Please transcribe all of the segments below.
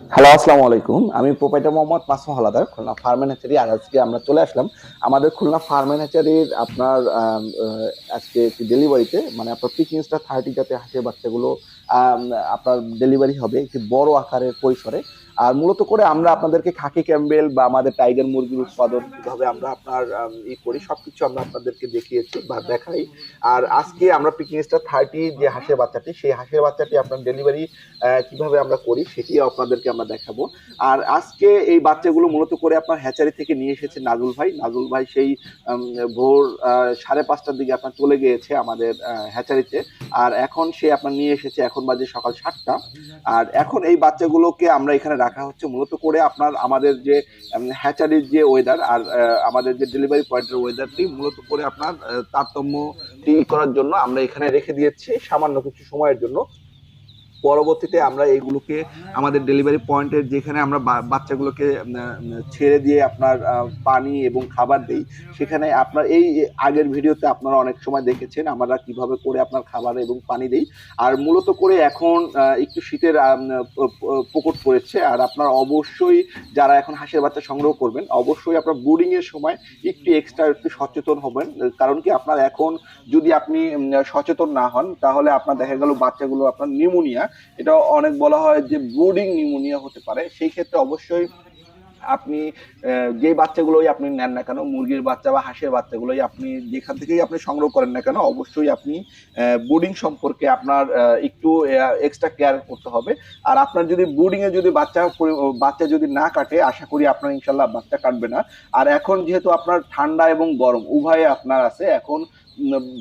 Hello আসসালামু আলাইকুম। আমি প্রোপাইটার মোহাম্মদ মাসুম হালাদার, খুলনা ফার্মেন হ্যাচারি আর আজকে আমরা চলে আসলাম আমাদের খুলনা ফার্মেন হ্যাচারির আপনার আজকে একটি ডেলিভারিতে। মানে আপনার পিকিং স্টার থার্টি যাতে হাঁসের বাচ্চাগুলো আপনার ডেলিভারি হবে একটি বড় আকারের পরিসরে। আর মূলত করে আমরা আপনাদেরকে খাকি ক্যাম্বেল বা আমাদের টাইগার মুরগির উৎপাদন কীভাবে আমরা আপনার ই করি, সবকিছু আমরা আপনাদেরকে দেখিয়েছি বা দেখাই। আর আজকে আমরা পিকিং স্টার থার্টি যে হাঁসের বাচ্চাটি, সেই হাঁসের বাচ্চাটি আপনার ডেলিভারি কীভাবে আমরা করি সেটিও আপনাদেরকে আমরা দেখাবো। আর আজকে এই বাচ্চাগুলো মূলত করে আপনার হ্যাচারি থেকে নিয়ে এসেছে নাজুল ভাই। নাজুল ভাই সেই ভোর সাড়ে পাঁচটার দিকে আপনার চলে গিয়েছে আমাদের হ্যাচারিতে। আর এখন সে আপনার নিয়ে এসেছে, এখন বাজে সকাল সাতটা। আর এখন এই বাচ্চাগুলোকে আমরা এখানে রাখা হচ্ছে। মূলত করে আপনার আমাদের যে হ্যাচারির যে ওয়েদার আর আমাদের যে ডেলিভারি পয়েন্টের ওয়েদারটি মূলত করে আপনার তারতম্য তারতম্যটি করার জন্য আমরা এখানে রেখে দিয়েছি সামান্য কিছু সময়ের জন্য। পরবর্তীতে আমরা এইগুলোকে আমাদের ডেলিভারি পয়েন্টের যেখানে আমরা বাচ্চাগুলোকে ছেড়ে দিয়ে আপনার পানি এবং খাবার দেই, সেখানে আপনার এই আগের ভিডিওতে আপনারা অনেক সময় দেখেছেন আমরা কীভাবে করে আপনার খাবার এবং পানি দেই। আর মূলত করে এখন একটু শীতের প্রকট পড়েছে, আর আপনার অবশ্যই যারা এখন হাঁসের বাচ্চা সংগ্রহ করবেন, অবশ্যই আপনার ব্রুডিং এর সময় একটু এক্সট্রা একটু সচেতন হবেন, কারণ কি আপনার এখন যদি আপনি সচেতন না হন, তাহলে আপনার দেখা গেল বাচ্চাগুলো আপনার নিউমোনিয়া এটা অনেক বলা হয় যে ব্রুডিং নিউমোনিয়া হতে পারে। সেই ক্ষেত্রে অবশ্যই আপনি যে বাচ্চাগুলোই আপনি নেন না কেন, মুরগির বাচ্চা বা হাঁসের বাচ্চাগুলোই আপনি যেখান থেকেই আপনি সংগ্রহ করেন না কেন, অবশ্যই আপনি বোর্ডিং সম্পর্কে আপনার একটু এক্সট্রা কেয়ার করতে হবে। আর আপনার যদি ব্রুডিং এ যদি বাচ্চা বাচ্চা যদি না কাটে, আশা করি আপনার ইনশাল্লাহ বাচ্চা কাটবে না। আর এখন যেহেতু আপনার ঠান্ডা এবং গরম, উভয়ে আপনার আছে, এখন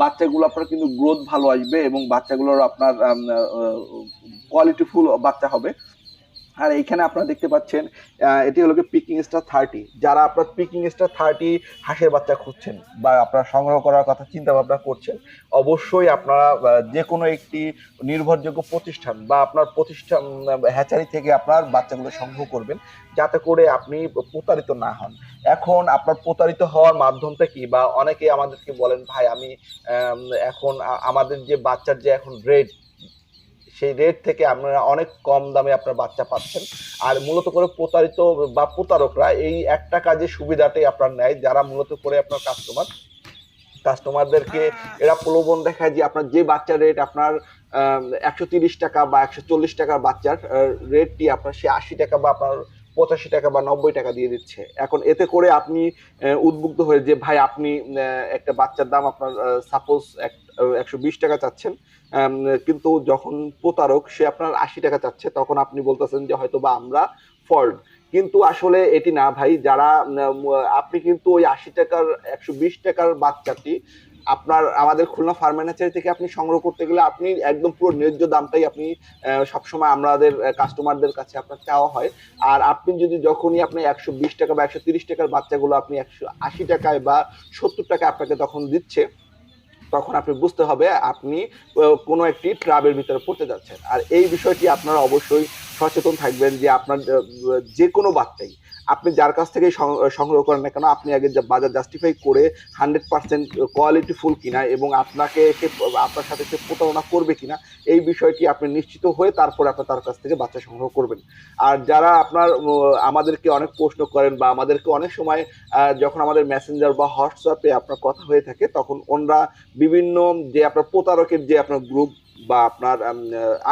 বাচ্চাগুলো আপনার কিন্তু গ্রোথ ভালো আসবে এবং বাচ্চাগুলোর আপনার কোয়ালিটিফুল বাচ্চা হবে। আর এইখানে আপনারা দেখতে পাচ্ছেন এটি হলো পিকিং স্টার থার্টি যারা আপনার পিকিং স্টার থার্টি হাঁসের বাচ্চা খুঁজছেন বা আপনারা সংগ্রহ করার কথা চিন্তা ভাবনা করছেন, অবশ্যই আপনারা যে কোনো একটি নির্ভরযোগ্য প্রতিষ্ঠান বা আপনার প্রতিষ্ঠান হ্যাচারি থেকে আপনার বাচ্চাগুলো সংগ্রহ করবেন, যাতে করে আপনি প্রতারিত না হন। এখন আপনার প্রতারিত হওয়ার মাধ্যমটা কি? বা অনেকে আমাদেরকে বলেন, ভাই, আমি এখন আমাদের যে বাচ্চার যে এখন রেট সেই রেট থেকে আপনারা অনেক কম দামে আপনার বাচ্চা পাচ্ছেন। আর মূলত করে প্রতারিত বা প্রতারকরা এই একটা কাজে সুবিধাটাই আপনার নেয় যারা মূলত করে আপনার কাস্টমার কাস্টমারদেরকে এরা প্রলোভন দেখায় যে আপনার যে বাচ্চার রেট আপনার একশো তিরিশ টাকা বা একশো চল্লিশ টাকার বাচ্চার রেটটি আপনার সে আশি টাকা বা আপনার পঁচাশি টাকা বা নব্বই টাকা দিয়ে দিচ্ছে। এখন এতে করে আপনি উদ্বুদ্ধ হয়ে যে, ভাই, আপনি একটা বাচ্চার দাম আপনার সাপোজ একশো বিশ টাকা চাচ্ছেন কিন্তু যখন প্রতারক, সে আপনার আশি টাকা চাচ্ছে, তখন আপনি বলতেছেন যে, হয়তো বা আমরা ফল্ট কিন্তু আসলে এটি না, ভাই, যারা আপনি কিন্তু ওই আশি টাকার, একশো বিশ টাকার বাচ্চাটি আপনার, আমাদের খুলনা ফার্মেনাচারি থেকে আপনি সংগ্রহ করতে গেলে আপনি একদম পুরো ন্যায্য দামটাই আপনি সবসময় আমাদের কাস্টমারদের কাছে আপনার চাওয়া হয়। আর আপনি যদি যখনই আপনি একশো বিশ টাকা বা একশো তিরিশ টাকার বাচ্চাগুলো আপনি একশো আশি টাকায় বা সত্তর টাকায় আপনাকে তখন দিচ্ছে, তখন আপনি বুঝতে হবে আপনি কোনো একটি ট্রাবের ভিতরে পড়তে যাচ্ছেন। আর এই বিষয়টি আপনারা অবশ্যই সচেতন থাকবেন যে আপনার যে কোনো বাচ্চাই আপনি যার কাছ থেকে সংগ্রহ করেন না কেন, আপনি আগে বাজার জাস্টিফাই করে হান্ড্রেড পার্সেন্ট কোয়ালিটি ফুল কিনা এবং আপনাকে সে, আপনার সাথে সে প্রতারণা করবে কিনা, এই বিষয়টি আপনি নিশ্চিত হয়ে তারপরে আপনার তার কাছ থেকে বাচ্চা সংগ্রহ করবেন। আর যারা আপনার আমাদেরকে অনেক প্রশ্ন করেন বা আমাদেরকে অনেক সময় যখন আমাদের মেসেঞ্জার বা হোয়াটসঅ্যাপে আপনার কথা হয়ে থাকে, তখন ওনরা বিভিন্ন যে আপনার প্রতারকের যে আপনার গ্রুপ বা আপনার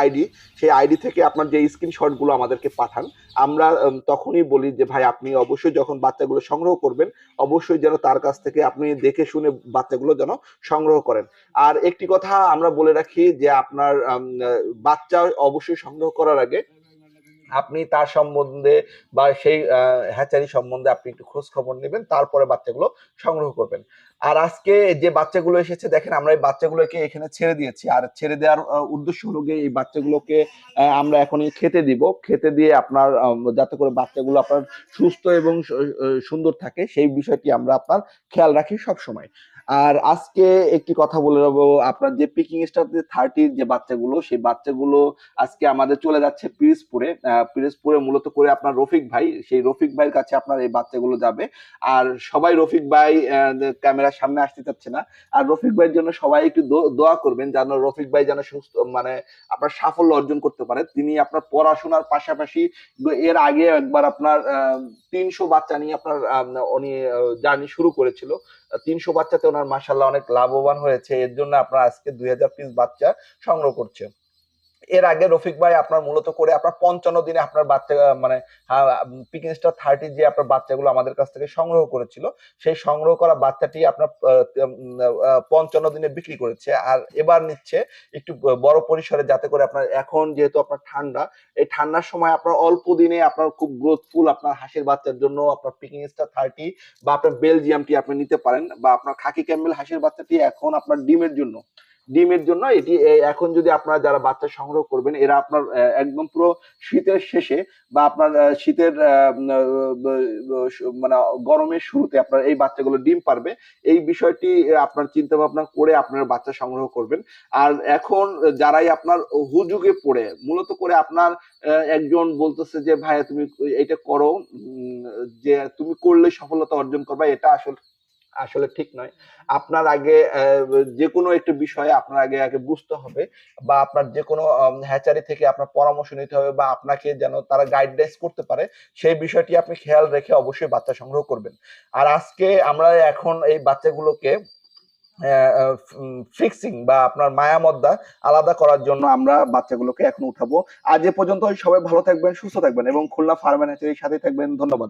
আইডি সেই আইডি থেকে আপনার যে স্ক্রিনশটগুলো আমাদেরকে পাঠান, আমরা তখনই বলি যে, ভাই, আপনি অবশ্যই যখন বাচ্চাগুলো সংগ্রহ করবেন, অবশ্যই যেন তার কাছ থেকে আপনি দেখে শুনে বাচ্চাগুলো যেন সংগ্রহ করেন। আর একটি কথা আমরা বলে রাখি যে, আপনার বাচ্চা অবশ্যই সংগ্রহ করার আগে আপনি তার সম্বন্ধে বা সেই হ্যাচারি সম্বন্ধে আপনি একটু খোঁজ খবর নেবেন, তারপরে বাচ্চাগুলো সংগ্রহ করবেন। আর আজকে যে বাচ্চাগুলো এসেছে, দেখেন আমরা এই বাচ্চাগুলোকে এখানে ছেড়ে দিয়েছি। আর ছেড়ে দেওয়ার উদ্দেশ্য হলো গিয়ে এই বাচ্চাগুলোকে আমরা এখনই খেতে দিব। খেতে দিয়ে আপনার যাতে করে বাচ্চাগুলো আপনার সুস্থ এবং সুন্দর থাকে, সেই বিষয়টি আমরা আপনার খেয়াল রাখি সব সময় আর আজকে একটি কথা বলে নেব, আপনার যে পিকিং স্টার যে থার্টির যে বাচ্চাগুলো, সেই বাচ্চাগুলো আজকে আমাদের চলে যাচ্ছে পিরিজপুরে। পিরিজপুরে মূলত করে আপনার রফিক ভাই, সেই রফিক ভাইয়ের কাছে আপনার এই বাচ্চাগুলো যাবে। আর সবাই রফিক ভাই ক্যামেরার সামনে আসতে চাচ্ছে না। আর রফিক ভাইয়ের জন্য সবাই একটু দোয়া করবেন যেন রফিক ভাই যেন সুস্থ মানে আপনার সাফল্য অর্জন করতে পারে। তিনি আপনার পড়াশোনার পাশাপাশি এর আগে একবার আপনার তিনশো বাচ্চা নিয়ে আপনার উনি জার্নি শুরু করেছিল। তিনশো বাচ্চাতে ওনার মাসাল্লাহ অনেক লাভবান হয়েছে। এর জন্য আপনার আজকে দুই হাজার পিস বাচ্চা সংগ্রহ করছে এর আগে রফিক ভাই আপনার মূলত করে আপনার পঞ্চান্ন দিনে আপনার বাচ্চা মানে পিকিং স্টার থার্টি যে আপনার বাচ্চাগুলো আমাদের কাছ থেকে সংগ্রহ করেছিল, সেই সংগ্রহ করা বাচ্চাটি আপনার পঞ্চান্ন দিনে বিক্রি করেছে। আর এবার নিচ্ছে একটু বড় পরিসরে যাতে করে আপনার এখন যেহেতু আপনার ঠান্ডা, এই ঠান্ডার সময় আপনার অল্প দিনে আপনার খুব গ্রোথফুল আপনার হাসির বাচ্চার জন্য আপনার পিকিং স্টার থার্টি বা আপনার বেলজিয়ামটি আপনি নিতে পারেন বা আপনার খাকি ক্যাম্বেল হাসির বাচ্চাটি এখন আপনার ডিমের জন্য। ডিমের জন্য এটি এখন যদি আপনারা যারা বাচ্চা সংগ্রহ করবেন, এরা আপনার একদম পুরো শীতের শেষে বা আপনার শীতের মানে গরমের শুরুতে আপনার এই বাচ্চাগুলো ডিম পারবে, এই বিষয়টি আপনার চিন্তা ভাবনা করে আপনার বাচ্চা সংগ্রহ করবেন। আর এখন যারাই আপনার হুজুগে পড়ে, মূলত করে আপনার একজন বলতেছে যে, ভাইয়া, তুমি এটা করো যে, তুমি করলে সফলতা অর্জন করবে, এটা আসলে আসলে ঠিক নয়। আপনার আগে যে কোনো একটা বিষয়ে আপনার আগে আগে বুঝতে হবে বা আপনার যে কোনো হ্যাচারি থেকে আপনার পরামর্শ নিতে হবে বা আপনাকে যেন তারা গাইডলাইন্স করতে পারে, সেই বিষয়টি আপনি খেয়াল রেখে অবশ্যই বাচ্চা সংগ্রহ করবেন। আর আজকে আমরা এখন এই বাচ্চাগুলোকে ফিক্সিং বা আপনার মায়ামদ্দা আলাদা করার জন্য আমরা বাচ্চাগুলোকে এখন উঠাবো। আজ এ পর্যন্ত সবাই ভালো থাকবেন, সুস্থ থাকবেন এবং খুলনা ফার্ম সাথে থাকবেন। ধন্যবাদ।